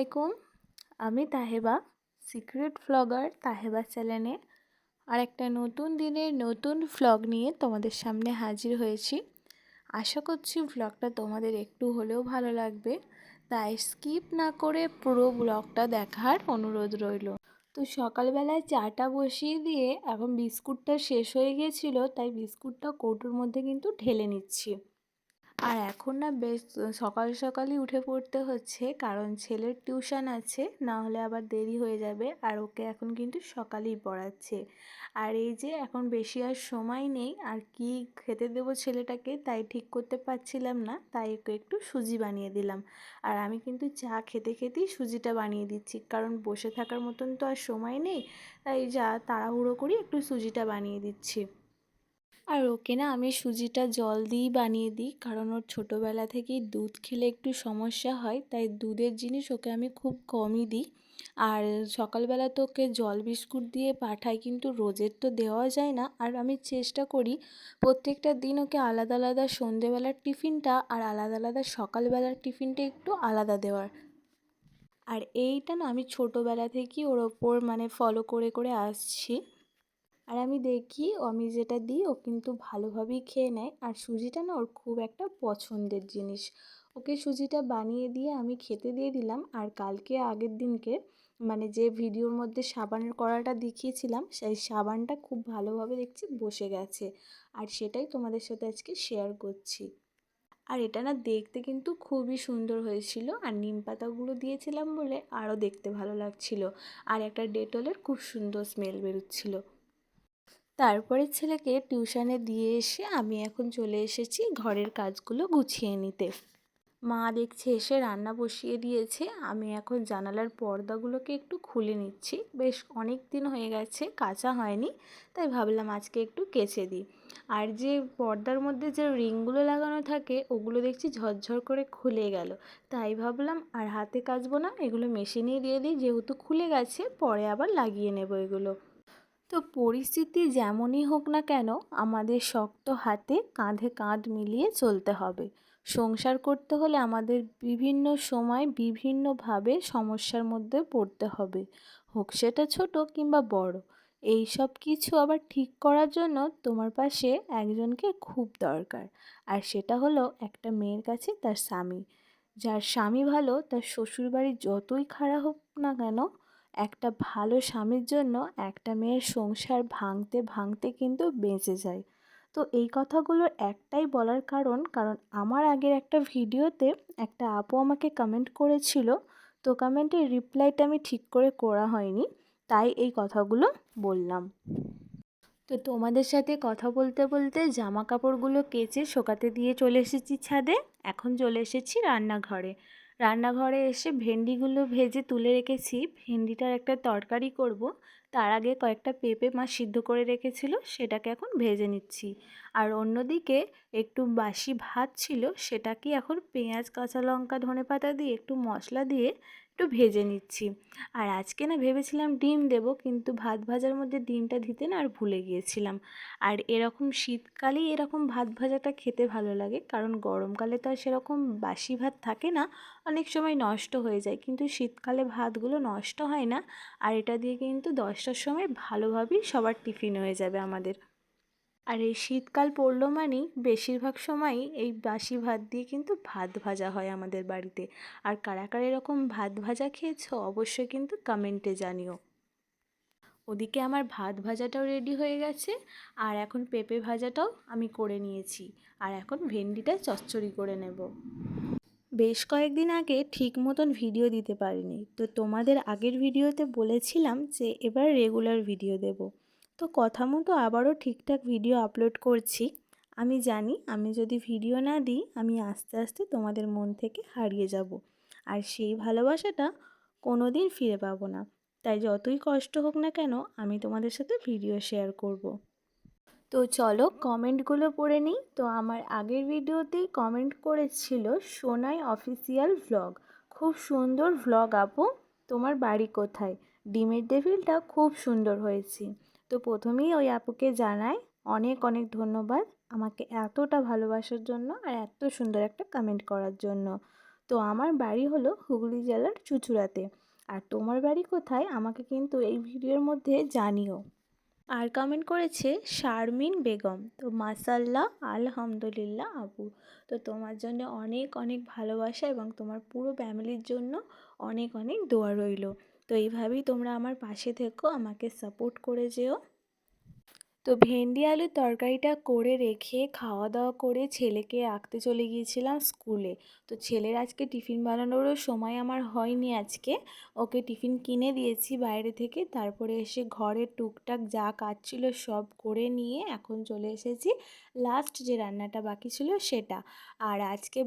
আলাইকুম। আমি তাহেবা সিক্রেট ফ্লগার তাহেবা চ্যানেলে আর একটা নতুন দিনের নতুন ফ্লগ নিয়ে তোমাদের সামনে হাজির হয়েছি। আশা করছি ভ্লগটা তোমাদের একটু হলেও ভালো লাগবে। তাই স্কিপ না করে পুরো ব্লগটা দেখার অনুরোধ রইল। তো সকালবেলায় চাটা বসিয়ে দিয়ে, এখন বিস্কুটটা শেষ হয়ে গিয়েছিল, তাই বিস্কুটটা কৌটোর মধ্যে কিন্তু ঢেলে নিচ্ছি। আর এখন না বেশ সকাল সকালই উঠে পড়তে হচ্ছে। কারণ ছেলের টিউশন আছে, না হলে আবার দেরি হয়ে যাবে। আর ওকে এখন কিন্তু সকালেই পড়াচ্ছে। আর এই যে এখন বেশি আর সময় নেই, আর কি খেতে দেবো ছেলেটাকে তাই ঠিক করতে পারছিলাম না। তাই ওকে একটু সুজি বানিয়ে দিলাম। আর আমি কিন্তু চা খেতে খেতেই সুজিটা বানিয়ে দিচ্ছি। কারণ বসে থাকার মতন তো আর সময় নেই, তাই যা তাড়াহুড়ো করি একটু সুজিটা বানিয়ে দিচ্ছি। আর ওকে না আমি সুজিটা জল দিয়েই বানিয়ে দিই, কারণ ওর ছোটোবেলা থেকেই দুধ খেলে একটু সমস্যা হয়, তাই দুধের জিনিস ওকে আমি খুব কমই দিই। আর সকালবেলা তো ওকে জল বিস্কুট দিয়ে পাঠাই, কিন্তু রোজের তো দেওয়া যায় না। আর আমি চেষ্টা করি প্রত্যেকটা দিন ওকে আলাদা আলাদা সন্ধেবেলার টিফিনটা আর আলাদা আলাদা সকালবেলার টিফিনটা একটু আলাদা দেওয়ার। আর এইটা না আমি ছোটোবেলা থেকেই ওর ওপর মানে ফলো করে করে আসছি। আর আমি দেখি আমি যেটা দিই, ও কিন্তু ভালোভাবেই খেয়ে নেয়। আর সুজিটা না ওর খুব একটা পছন্দের জিনিস। ওকে সুজিটা বানিয়ে দিয়ে আমি খেতে দিয়ে দিলাম। আর কালকে আগের দিনকে মানে যে ভিডিওর মধ্যে সাবানের কড়াটা দেখিয়েছিলাম, সেই সাবানটা খুব ভালোভাবে দেখছি বসে গেছে। আর সেটাই তোমাদের সাথে আজকে শেয়ার করছি। আর এটা না দেখতে কিন্তু খুবই সুন্দর হয়েছিল। আর নিম পাতাগুলো দিয়েছিলাম বলে আরও দেখতে ভালো লাগছিল। আর একটা ডেটলের খুব সুন্দর স্মেল বেরোচ্ছিলো। তারপরে ছেলেকে টিউশনে দিয়ে এসে আমি এখন চলে এসেছি ঘরের কাজগুলো গুছিয়ে নিতে। মা দেখছে এসে রান্না বসিয়ে দিয়েছে। আমি এখন জানালার পর্দাগুলোকে একটু খুলে নিচ্ছি। বেশ অনেক দিন হয়ে গেছে, কাঁচা হয়নি, তাই ভাবলাম আজকে একটু কেচে দিই। আর যে পর্দার মধ্যে যে রিংগুলো লাগানো থাকে, ওগুলো দেখছি ঝরঝর করে খুলে গেল। তাই ভাবলাম, আর হাতে কাচবো না, এগুলো মেশিনেই দিয়ে দিই, যেহেতু খুলে গেছে, পরে আবার লাগিয়ে নেব এগুলো। তো পরিস্থিতি যেমনই হোক না কেন, আমাদের শক্ত হাতে কাঁধে কাঁধ মিলিয়ে চলতে হবে। সংসার করতে হলে আমাদের বিভিন্ন সময় বিভিন্নভাবে সমস্যার মধ্যে পড়তে হবে। হোক সেটা ছোট কিংবা বড় এই সব কিছু আবার ঠিক করার জন্য তোমার পাশে একজনকে খুব দরকার। আর সেটা হলো একটা মেয়ের কাছে তার স্বামী। যার স্বামী ভালো, তার শ্বশুরবাড়ি যতই খারাপ হোক না কেন একটা ভালো স্বামীর জন্য একটা মেয়ের সংসার ভাঙতে ভাঙতে কিন্তু বেঁচে যায়। তো এই কথাগুলোর একটাই বলার কারণ কারণ আমার আগের একটা ভিডিওতে একটা আপু আমাকে কমেন্ট করেছিল, তো কমেন্টের রিপ্লাইটা আমি ঠিক করে করা হয়নি, তাই এই কথাগুলো বললাম। তো তোমাদের সাথে কথা বলতে বলতে জামা কাপড়গুলো কেচে শোকাতে দিয়ে চলে এসেছি ছাদে, এখন চলে এসেছি রান্নাঘরে। রান্নাঘরে এসে ভেন্ডিগুলো ভেজে তুলে রেখেছি। ভেন্ডিটার একটা তরকারি করব। তার আগে কয়েকটা পেঁপে মাছ সিদ্ধ করে রেখেছিল, সেটাকে এখন ভেজে নিচ্ছি। আর অন্যদিকে একটু বাসি ভাত ছিল, সেটাকে এখন পেঁয়াজ, কাঁচা লঙ্কা ধনে পাতা দিয়ে একটু মশলা দিয়ে একটু ভেজে নিচ্ছি। আর আজকে না ভেবেছিলাম ডিম দেব, কিন্তু ভাত ভাজার মধ্যে ডিমটা দিতে না আর ভুলে গিয়েছিলাম। আর এরকম শীতকালেই এরকম ভাত ভাজাটা খেতে ভালো লাগে, কারণ গরমকালে তো আর সেরকম বাসি ভাত থাকে না, অনেক সময় নষ্ট হয়ে যায়। কিন্তু শীতকালে ভাতগুলো নষ্ট হয় না, আর এটা দিয়ে কিন্তু দশটার সময় ভালোভাবেই সবার টিফিন হয়ে যাবে আমাদের। আর এই শীতকাল পড়ল মানেই বেশিরভাগ সময়ই এই বাসি ভাত দিয়ে কিন্তু ভাত ভাজা হয় আমাদের বাড়িতে। আর কারা কারা এরকম ভাত ভাজা খেয়েছো অবশ্যই কিন্তু কমেন্টে জানিও। ওদিকে আমার ভাত ভাজাটাও রেডি হয়ে গেছে, আর এখন পেঁপে ভাজাটাও আমি করে নিয়েছি, আর এখন ভেন্ডিটা চচ্চড়ি করে নেব। বেশ কয়েকদিন আগে ঠিক মতন ভিডিও দিতে পারিনি, তো তোমাদের আগের ভিডিওতে বলেছিলাম যে এবার রেগুলার ভিডিও দেবো। তো কথা মতো আবারও ঠিকঠাক ভিডিও আপলোড করছি। আমি জানি আমি যদি ভিডিও না দিই, আমি আস্তে আস্তে তোমাদের মন থেকে হারিয়ে যাব। আর সেই ভালোবাসাটা কোনো দিন ফিরে পাবো না। তাই যতই কষ্ট হোক না কেন, আমি তোমাদের সাথে ভিডিও শেয়ার করব। তো চলো কমেন্টগুলো পড়ে নিই। তো আমার আগের ভিডিওতেই কমেন্ট করেছিল সোনাই অফিসিয়াল ভ্লগ খুব সুন্দর ভ্লগ আপু। তোমার বাড়ি কোথায়? ডিমের ডেভিলটা খুব সুন্দর হয়েছে। তো প্রথমেই ওই আপুকে জানাই অনেক অনেক ধন্যবাদ আমাকে এতটা ভালোবাসার জন্য আর এত সুন্দর একটা কমেন্ট করার জন্য। তো আমার বাড়ি হলো হুগলি জেলার চুঁচুড়াতে। আর তোমার বাড়ি কোথায় আমাকে কিন্তু এই ভিডিওর মধ্যে জানিও। আর কমেন্ট করেছে শারমিন বেগম। তো মাসাল্লাহ, আলহামদুলিল্লাহ আপু। তো তোমার জন্য অনেক অনেক ভালোবাসা এবং তোমার পুরো ফ্যামিলির জন্য অনেক অনেক দোয়া রইল। তো এইভাবেই তোমরা আমার পাশে থেকো আমাকে সাপোর্ট করে যেও। তো ভেন্ডি আলুর তরকারিটা করে রেখে খাওয়া দাওয়া করে ছেলেকে রাখতে চলে গিয়েছিলাম স্কুলে। তো ছেলের আজকে টিফিন বানানোরও সময় আমার হয়নি আজকে। ওকে টিফিন কিনে দিয়েছি বাইরে থেকে। তারপরে এসে ঘরের টুকটাক যা কাজ ছিল সব করে নিয়ে এখন চলে এসেছি। লাস্ট যে রান্নাটা বাকি ছিল সেটা। আর আজকে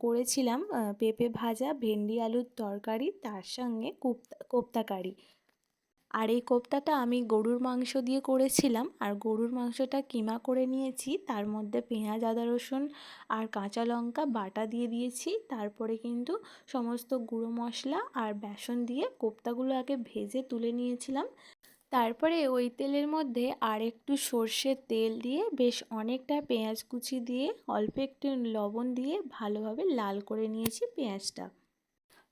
করেছিলাম পেঁপে ভাজা, ভেন্ডি আলুর তরকারি, তার সঙ্গে কোপ্তা কোপ্তা কারি। আর এই কোপ্তাটা আমি গরুর মাংস দিয়ে করেছিলাম। আর গরুর মাংসটা কিমা করে নিয়েছি, তার মধ্যে পেঁয়াজ, আদা, রসুন আর কাঁচা লঙ্কা বাটা দিয়ে দিয়েছি। তারপরে কিন্তু সমস্ত গুঁড়ো মশলা আর বেসন দিয়ে কোপ্তাগুলো আগে ভেজে তুলে নিয়েছিলাম। তারপরে ওই তেলের মধ্যে আর একটু সর্ষের তেল দিয়ে বেশ অনেকটা পেঁয়াজ কুচি দিয়ে, অল্প একটু লবণ দিয়ে ভালোভাবে লাল করে নিয়েছি পেঁয়াজটা।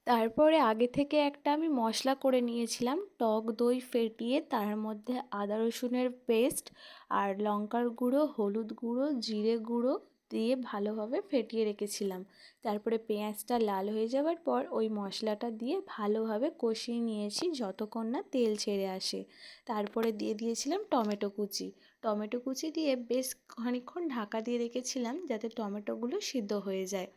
তারপরে আগে থেকে একটা আমি মশলা করে নিয়েছিলাম, টক দই ফেটিয়ে তার মধ্যে আদা রসুনের পেস্ট আর লঙ্কার গুঁড়ো, হলুদ গুঁড়ো, জিরে গুঁড়ো দিয়ে ভালোভাবে ফেটিয়ে রেখেছিলাম। তারপরে পেঁয়াজটা লাল হয়ে যাওয়ার পর ওই মশলাটা দিয়ে ভালোভাবে কষিয়ে নিয়েছি যতক্ষণ না তেল ছেড়ে আসে। তারপরে দিয়ে দিয়েছিলাম টমেটো কুচি। টমেটো কুচি দিয়ে বেশ খানিক্ষণ ঢাকা দিয়ে রেখেছিলাম যাতে টমেটোগুলো সিদ্ধ হয়ে যায়।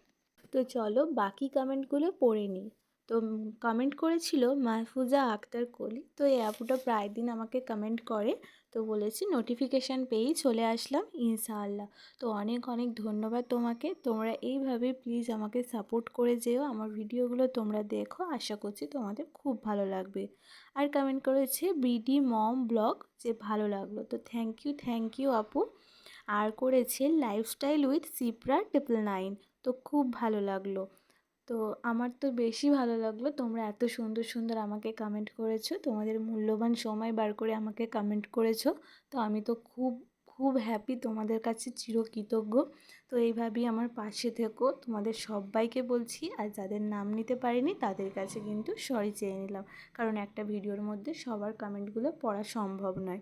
তো চলো বাকি কমেন্টগুলো পড়ে নিই। তো কমেন্ট করেছিল মাহফুজা আক্তার কলি তো এই আপুটা প্রায় দিন আমাকে কমেন্ট করে। তো বলেছি নোটিফিকেশান পেয়েই চলে আসলাম, ইনশাআল্লাহ। তো অনেক অনেক ধন্যবাদ তোমাকে। তোমরা এইভাবে প্লিজ আমাকে সাপোর্ট করে যেও। আমার ভিডিওগুলো তোমরা দেখো। আশা করছি তোমাদের খুব ভালো লাগবে। আর কমেন্ট করেছে বিডি মম ব্লগ যে ভালো লাগল। তো থ্যাংক ইউ থ্যাংক ইউ আপু। আর করেছে lifestyle with Sipra triple nine তো খুব ভালো লাগল। তো আমার তো বেশি ভালো লাগল। তোমরা এত সুন্দর সুন্দর আমাকে কমেন্ট করেছ। তোমাদের মূল্যবান সময় বার করে আমাকে কমেন্ট করেছ। তো আমি তো খুব খুব হ্যাপি তোমাদের কাছে চিরকৃতজ্ঞ। তো এইভাবেই আমার পাশে থেকো। তোমাদের সবাইকে বলছি, আর যাদের নাম নিতে পারিনি, তাদের কাছে কিন্তু সরি চেয়ে নিলাম। কারণ একটা ভিডিওর মধ্যে সবার কমেন্টগুলো পড়া সম্ভব নয়।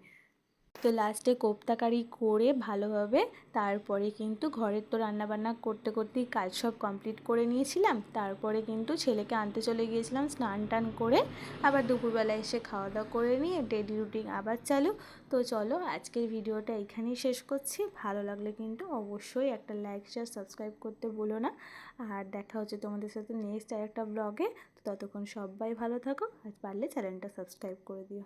তো লাস্টে কোপ্তাকারি করে ভালোভাবে তারপরে কিন্তু ঘরের তো রান্নাবান্না করতে করতেই কাজ সব কমপ্লিট করে নিয়েছিলাম। তারপরে কিন্তু ছেলেকে আনতে চলে গিয়েছিলাম স্নান টান করে। আবার দুপুরবেলা এসে খাওয়া দাওয়া করে নিয়ে ডেলি রুটিন আবার চালু। তো চলো আজকের ভিডিওটা এখানেই শেষ করছি। ভালো লাগলে কিন্তু অবশ্যই একটা লাইক শেয়ার সাবস্ক্রাইব করতে বলো না। আর দেখা হচ্ছে তোমাদের সাথে নেক্সট আর একটা ব্লগে তো ততক্ষণ সবাই ভালো থাকো। আর পারলে চ্যানেলটা সাবস্ক্রাইব করে দিও।